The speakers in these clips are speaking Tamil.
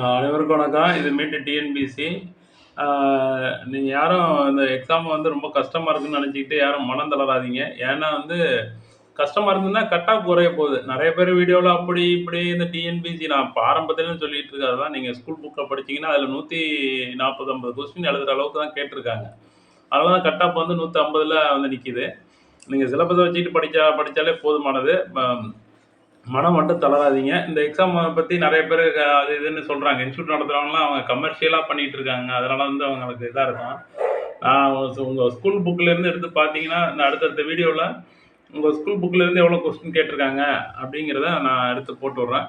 அனைவருக்கும் வணக்கம். இது மீட்டு டிஎன்பிசி. நீங்கள் யாரும் இந்த எக்ஸாம் வந்து ரொம்ப கஷ்டமாக இருக்குன்னு நினச்சிக்கிட்டு யாரும் மனம் தளராதீங்க. ஏன்னா வந்து கஷ்டமாக இருந்ததுன்னா கட்டாக குறைய போகுது. நிறைய பேர் வீடியோவில் அப்படி, இப்படி இந்த டிஎன்பிசி நான் இப்போ ஆரம்பத்துலேருந்து சொல்லிட்டு இருக்காது தான் நீங்கள் ஸ்கூல் புக்க படிச்சீங்கன்னா, அதில் நூற்றி நாற்பத்தம்பது கொஸ்டின் எழுதுகிற அளவுக்கு தான் கேட்டிருக்காங்க அதனால தான் கட் வந்து வந்து 150ல வந்து நிற்கிது நீங்கள் சிலபஸை வச்சுக்கிட்டு படித்தா படித்தாலே போதுமானது. மனம் மட்டும் தளராதீங்க. இந்த எக்ஸாம் பற்றி நிறைய பேர் அது இதுன்னு சொல்கிறாங்க இன்ஸ்டியூட் நடத்துகிறவங்களாம் அவங்க கமர்ஷியலாக பண்ணிட்டு இருக்காங்க. அதனால வந்து அவங்களுக்கு இதாக இருக்கும். நான் ஸ்கூல் புக்லேருந்து எடுத்து பார்த்தீங்கன்னா, இந்த அடுத்தடுத்த வீடியோவில் உங்கள் ஸ்கூல் புக்கிலேருந்து எவ்வளோ கொஸ்டின் கேட்டிருக்காங்க அப்படிங்கிறத நான் எடுத்து போட்டு விட்றேன்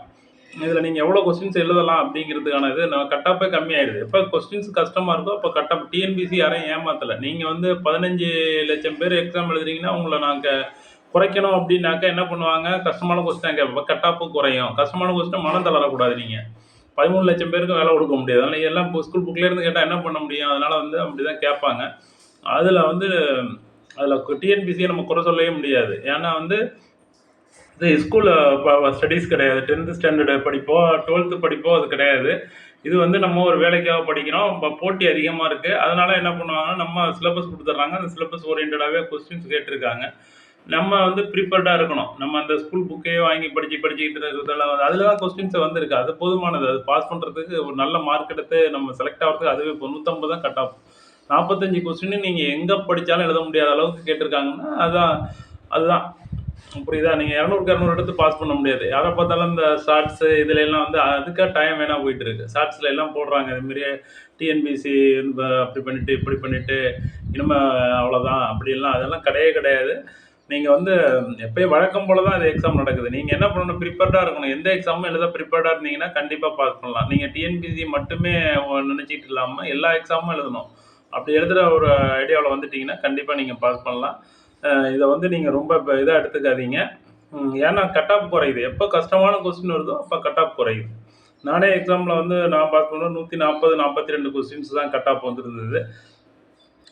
இதில் நீங்கள் எவ்வளோ கொஸ்டின்ஸ் எழுதலாம் அப்படிங்கிறதுக்கான இது நம்ம கட்டப்பே கம்மியாயிடுது. எப்போ கொஸ்டின்ஸ் கஷ்டமாக இருக்கோ, அப்போ கட் டிஎன்பிசி யாரையும் ஏமாத்தல. நீங்கள் வந்து 15,00,000 பேர் எக்ஸாம் எழுதுறீங்கன்னா, உங்களை நாங்கள் குறைக்கணும் அப்படின்னாக்கா என்ன பண்ணுவாங்க, கஷ்டமான கொஸ்டின் கேட்பாங்க. கட்டாப்பு குறையும். கஷ்டமான கொஸ்டின் மனம் தளரக்கூடாது நீங்க. 13,00,000 பேருக்கு வேலை கொடுக்க முடியாது. அதனால எல்லாம் எல்லாம் ஸ்கூல் புக்லேருந்து கேட்டால் என்ன பண்ண முடியும்? அதனால வந்து அப்படிதான் கேட்பாங்க. அதில் வந்து அதில் டிஎன்பிசியை நம்ம குறை சொல்லவே முடியாது. ஏன்னா வந்து இது ஸ்கூல் ப ஸ்டடீஸ் கிடையாது. டென்த்து ஸ்டாண்டர்டு படிப்போ, 12த் படிப்போ அது கிடையாது. இது வந்து நம்ம ஒரு வேலைக்காக படிக்கிறோம். இப்போ போட்டி அதிகமாக இருக்குது அதனால என்ன பண்ணுவாங்கன்னா, நம்ம சிலபஸ் கொடுத்துட்றாங்க அந்த சிலபஸ் ஓரியன்டாகவே கொஸ்டின்ஸ் கேட்டுருக்காங்க. நம்ம வந்து ப்ரிப்பேர்டாக இருக்கணும். நம்ம அந்த ஸ்கூல் புக்கையே வாங்கி படித்து படிச்சுக்கிட்டு இருக்கிறதெல்லாம் அதில் தான் கொஸ்டின்ஸ் வந்துருக்கு அது போதுமானது. அது பாஸ் பண்ணுறதுக்கு ஒரு நல்ல மார்க் எடுத்து நம்ம செலக்ட் ஆகிறதுக்கு அதுவே 150 தான் கட் ஆஃப். 45 கொஸ்டின் நீங்கள் எங்கே படித்தாலும் எழுத முடியாத அளவுக்கு கேட்டிருக்காங்கன்னா அதான் அதுதான். புரியுதா? நீங்கள் இரநூறுக்கு இரநூறு எடுத்து பாஸ் பண்ண முடியாது. யாரை பார்த்தாலும் இந்த ஷார்ட்ஸு இதில் எல்லாம் வந்து அதுக்காக டைம் வேணா போயிட்டு இருக்கு. ஷார்ட்ஸில் எல்லாம் போடுறாங்க. இது டிஎன்பிசி அப்படி பண்ணிட்டு, இப்படி பண்ணிட்டு, இனிமேல் அவ்வளோதான் அப்படிலாம் அதெல்லாம் கிடையவே கிடையாது. நீங்கள் வந்து எப்பயும் வழக்கம் போல தான் அது எக்ஸாம் நடக்குது. நீங்கள் என்ன பண்ணணும் ப்ரிப்பேர்டாக இருக்கணும். எந்த எக்ஸாமும் எழுத ப்ரிப்பேர்டாக இருந்தீங்கன்னா, கண்டிப்பாக பாஸ் பண்ணலாம். நீங்கள் டிஎன்பிசி மட்டுமே நினச்சிட்டு இல்லாமல் எல்லா எக்ஸாமும் எழுதணும். அப்படி எழுதுகிற ஒரு ஐடியாவில் வந்துட்டிங்கன்னா கண்டிப்பாக நீங்கள் பாஸ் பண்ணலாம். இதை வந்து நீங்கள் ரொம்ப இப்போ இதாக எடுத்துக்காதீங்க. ஏன்னா கட் ஆஃப் குறையுது. எப்போ கஷ்டமான கொஸ்டின் வருதோ, அப்போ கட் ஆஃப் குறையுது. நானே எக்ஸாமில் வந்து நான் பாஸ் பண்ணும்போது 140, 42 கொஸ்டின்ஸ் தான் கட் ஆஃப் வந்துருந்தது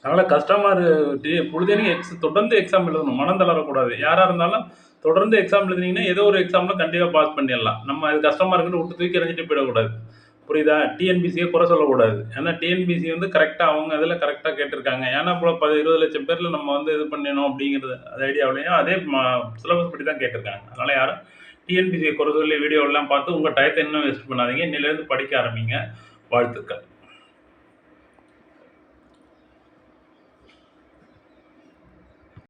அதனால் கஷ்டமா இருக்கு. பொழுதேன்னைக்கும் எக்ஸ் தொடர்ந்து எக்ஸாம் எழுதணும். மனம் தளரக்கூடாது. யாராக இருந்தாலும் தொடர்ந்து எக்ஸாம் எழுதினீங்கன்னா ஏதோ ஒரு எக்ஸாமில் கண்டிப்பாக பாஸ் பண்ணிடலாம் நம்ம அது கஸ்டமருக்குன்னு விட்டு தூக்கி எறிஞ்சிட்டு போயிடக்கூடாது. புரியுதா? டிஎன்பிசியை குறை சொல்லக்கூடாது. ஏன்னா டிஎன்பிசி வந்து கரெக்டாக அவங்க அதில் கரெக்டாக கேட்டிருக்காங்க ஏன்னா இப்போ ப 20,00,000 பேர்ல நம்ம வந்து இது பண்ணணும் அப்படிங்கிறது அது ஐடியாவிலையும் அதே சிலபஸ் படி தான் கேட்டிருக்காங்க அதனால் யாரும் டிஎன்பிசியை குறை சொல்லி வீடியோலாம் பார்த்து உங்கள் டயத்தை இன்னும் வேஸ்ட் பண்ணாதீங்க. இன்னிலேருந்து படிக்க ஆரம்பிங்க. வாழ்த்துக்கள்.